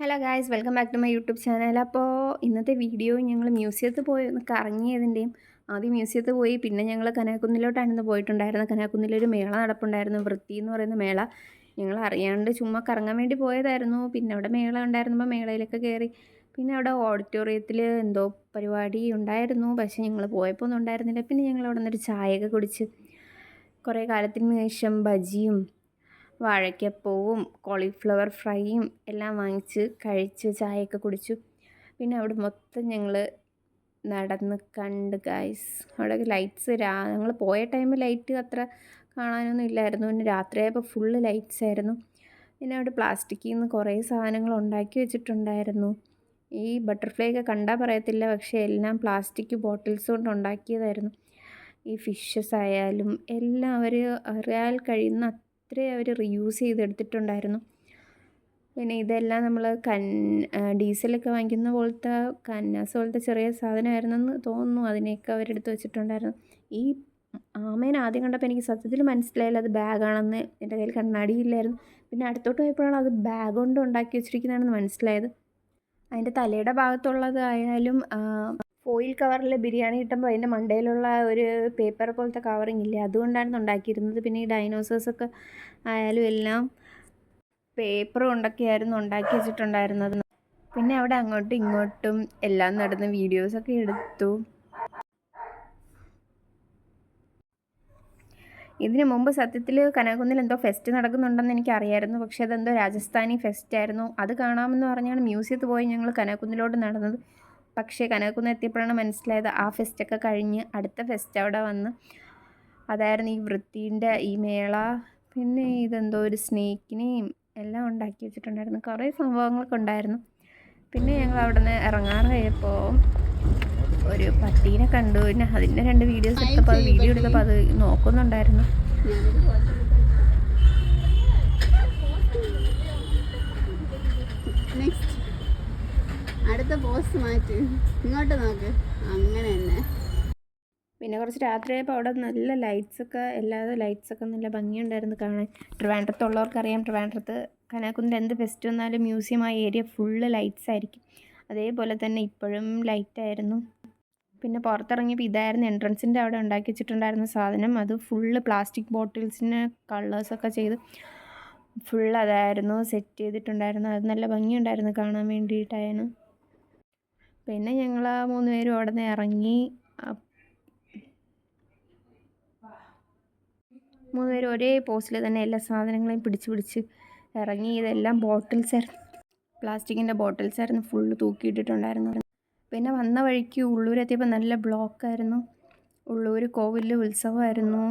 Hello guys welcome back to my YouTube channel അപ്പോൾ ഇന്നത്തെ video ഞങ്ങൾ മ്യൂസിയത്തിൽ പോയി. ഒന്ന് കറങ്ങിയതിന്റെയും ആദ്യം മ്യൂസിയത്തിൽ പോയി. പിന്നെ ഞങ്ങൾ കനാക്കുന്നിലോട്ടായിരുന്നു പോയിട്ടുണ്ടായിരുന്നത്. കനകക്കുന്നിലൊരു മേള നടപ്പുണ്ടായിരുന്നു. വൃത്തി എന്ന് പറയുന്ന മേള. ഞങ്ങൾ അറിയാണ്ട് ചുമ്മാ കറങ്ങാൻ വേണ്ടി പോയതായിരുന്നു. പിന്നെ അവിടെ മേള ഉണ്ടായിരുന്നപ്പോൾ മേളയിലൊക്കെ കയറി പിന്നെ അവിടെ ഓഡിറ്റോറിയത്തിൽ എന്തോ പരിപാടി ഉണ്ടായിരുന്നു. പക്ഷേ ഞങ്ങൾ പോയപ്പോൾ ഒന്നും ഉണ്ടായിരുന്നില്ല. പിന്നെ ഞങ്ങൾ അവിടെ നിന്നൊരു ചായയൊക്കെ കുടിച്ച് കുറേ കാലത്തിന് ശേഷം ബജിയും വാഴയ്ക്കപ്പവും കോളിഫ്ലവർ ഫ്രൈയും എല്ലാം വാങ്ങിച്ച് കഴിച്ച് ചായയൊക്കെ കുടിച്ചു. പിന്നെ അവിടെ മൊത്തം ഞങ്ങൾ നടന്ന് കണ്ട് ഗായ്സ് അവിടെ ലൈറ്റ്സ് രാ ഞങ്ങൾ പോയ ടൈമിൽ ലൈറ്റ് അത്ര കാണാനൊന്നും ഇല്ലായിരുന്നു. പിന്നെ രാത്രിയായപ്പോൾ ഫുള്ള് ലൈറ്റ്സ് ആയിരുന്നു. പിന്നെ അവിടെ പ്ലാസ്റ്റിക്കിൽ നിന്ന് കുറേ സാധനങ്ങൾ ഉണ്ടാക്കി വെച്ചിട്ടുണ്ടായിരുന്നു. ഈ ബട്ടർഫ്ലൈ ഒക്കെ കണ്ടാൽ പറയത്തില്ല പക്ഷേ എല്ലാം പ്ലാസ്റ്റിക് ബോട്ടിൽസ് കൊണ്ട് ഉണ്ടാക്കിയതായിരുന്നു. ഈ ഫിഷസ് ആയാലും എല്ലാം അവർ അറിയാൻ കഴിയുന്ന അത്രയും അവർ റീയൂസ് ചെയ്തെടുത്തിട്ടുണ്ടായിരുന്നു. പിന്നെ ഇതെല്ലാം നമ്മൾ കൻ ഡീസലൊക്കെ വാങ്ങിക്കുന്ന പോലത്തെ കന്നാസ് പോലത്തെ ചെറിയ സാധനമായിരുന്നെന്ന് തോന്നുന്നു. അതിനെയൊക്കെ അവരെടുത്ത് വെച്ചിട്ടുണ്ടായിരുന്നു. ഈ ആമേനെ ആദ്യം കണ്ടപ്പോൾ എനിക്ക് സത്യത്തിൽ മനസ്സിലായില്ല അത് ബാഗാണെന്ന്. എന്റെ കയ്യിൽ കണ്ണാടിയില്ലായിരുന്നു. പിന്നെ അടുത്തോട്ട് പോയപ്പോഴാണ് അത് ബാഗ് കൊണ്ട് ഉണ്ടാക്കി വെച്ചിരിക്കുന്നതാണെന്ന് മനസ്സിലായത്. അതിന്റെ തലയുടെ ഭാഗത്തുള്ളതായാലും ഫോയിൽ കവറിൽ ബിരിയാണി കിട്ടുമ്പോൾ അതിന്റെ മണ്ടയിലുള്ള ഒരു പേപ്പർ പോലത്തെ കവറിങ് ഇല്ലേ? അതുകൊണ്ടാണ് ഉണ്ടാക്കിയിരുന്നത്. പിന്നെ ഈ ഡൈനോസേഴ്സൊക്കെ ആയാലും എല്ലാം പേപ്പർ കൊണ്ടൊക്കെയായിരുന്നു ഉണ്ടാക്കി വെച്ചിട്ടുണ്ടായിരുന്നത്. പിന്നെ അവിടെ അങ്ങോട്ടും ഇങ്ങോട്ടും എല്ലാം നടന്ന് വീഡിയോസൊക്കെ എടുത്തു. ഇതിനു മുമ്പ് സത്യത്തിൽ കനകുന്നിൽ എന്തോ ഫെസ്റ്റ് നടക്കുന്നുണ്ടെന്ന് എനിക്ക് അറിയായിരുന്നു പക്ഷേ അതെന്തോ രാജസ്ഥാനി ഫെസ്റ്റ് ആയിരുന്നു. അത് കാണാമെന്ന് പറഞ്ഞാണ് മ്യൂസിയത്ത് പോയി ഞങ്ങൾ കനകുന്നിലോട്ട് നടന്നത്. പക്ഷേ കനകക്കുന്ന് എത്തിയപ്പോഴാണ് മനസ്സിലായത് ആ ഫെസ്റ്റൊക്കെ കഴിഞ്ഞ് അടുത്ത ഫെസ്റ്റ് അവിടെ വന്ന് അതായിരുന്നു ഈ വൃത്തിന്റെ ഈ മേള പിന്നെ ഇതെന്തോ ഒരു സ്നേക്കിനെയും എല്ലാം ഉണ്ടാക്കി വെച്ചിട്ടുണ്ടായിരുന്നു. കുറേ സംഭവങ്ങളൊക്കെ ഉണ്ടായിരുന്നു. പിന്നെ ഞങ്ങൾ അവിടെ നിന്ന് ഇറങ്ങാറായപ്പോൾ ഒരു പട്ടീനെ കണ്ടു. പിന്നെ അതിന്റെ രണ്ട് വീഡിയോസ് എടുത്തപ്പോൾ അത് വീഡിയോ എടുത്തപ്പോൾ അത് നോക്കുന്നുണ്ടായിരുന്നു. അടുത്ത മാറ്റി. ഇങ്ങോട്ട് നോക്ക്. അങ്ങനെ തന്നെ. പിന്നെ കുറച്ച് രാത്രിയായപ്പോൾ അവിടെ നല്ല ലൈറ്റ്സൊക്കെ ലൈറ്റ്സ് ലൈറ്റ്സൊക്കെ നല്ല ഭംഗിയുണ്ടായിരുന്നു കാണാൻ. ട്രിവാൻഡ്രത്തുള്ളവർക്കറിയാം ട്രിവാൻഡ്രത്ത് കനാക്കുന്നിൽ എന്ത് ഫെസ്റ്റ് വന്നാലും മ്യൂസിയം ആ ഏരിയ ഫുള്ള് ലൈറ്റ്സ് ആയിരിക്കും. അതേപോലെ തന്നെ ഇപ്പോഴും ലൈറ്റായിരുന്നു പിന്നെ പുറത്തിറങ്ങിയപ്പോൾ ഇതായിരുന്നു എൻട്രൻസിന്റെ അവിടെ ഉണ്ടാക്കി വെച്ചിട്ടുണ്ടായിരുന്ന സാധനം. അത് ഫുള്ള് പ്ലാസ്റ്റിക് ബോട്ടിൽസിന് കളേഴ്സൊക്കെ ചെയ്ത് ഫുൾ അതായിരുന്നു സെറ്റ് ചെയ്തിട്ടുണ്ടായിരുന്നു അത് നല്ല ഭംഗിയുണ്ടായിരുന്നു കാണാൻ വേണ്ടിയിട്ടായിരുന്നു. പിന്നെ ഞങ്ങൾ മൂന്ന് പേരും അവിടെ നിന്ന് ഇറങ്ങി മൂന്ന് പേരും ഒരേ പോസ്റ്റിൽ തന്നെ എല്ലാ സാധനങ്ങളെയും പിടിച്ച് പിടിച്ച് ഇറങ്ങി. ഇതെല്ലാം ബോട്ടിൽസ് ആയിരുന്നു. പ്ലാസ്റ്റിക്കിന്റെ ബോട്ടിൽസ് ആയിരുന്നു. ഫുള്ള് തൂക്കിയിട്ടിട്ടുണ്ടായിരുന്നു. പിന്നെ വന്ന വഴിക്ക് ഉള്ളൂരെത്തിയപ്പോൾ നല്ല ബ്ലോക്കായിരുന്നു. ഉള്ളൂർ കോവിലിൽ ഉത്സവമായിരുന്നു.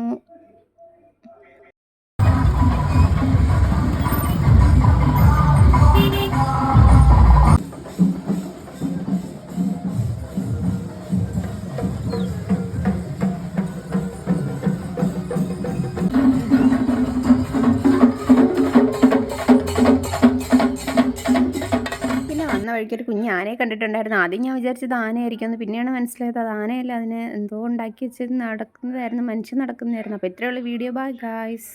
വന്ന വഴിക്ക് ഒരു കുഞ്ഞ് ആനയെ കണ്ടിട്ടുണ്ടായിരുന്നു. ആദ്യം ഞാൻ വിചാരിച്ചത് ആനയായിരിക്കും പിന്നെയാണ് മനസ്സിലായത് അത് ആനയല്ല. അതിനെ എന്തോ ഉണ്ടാക്കി വെച്ചത് നടക്കുന്നതായിരുന്നു. മനുഷ്യൻ നടക്കുന്നതായിരുന്നു. അപ്പോൾ ഇത്രയുള്ള വീഡിയോ. Bye guys.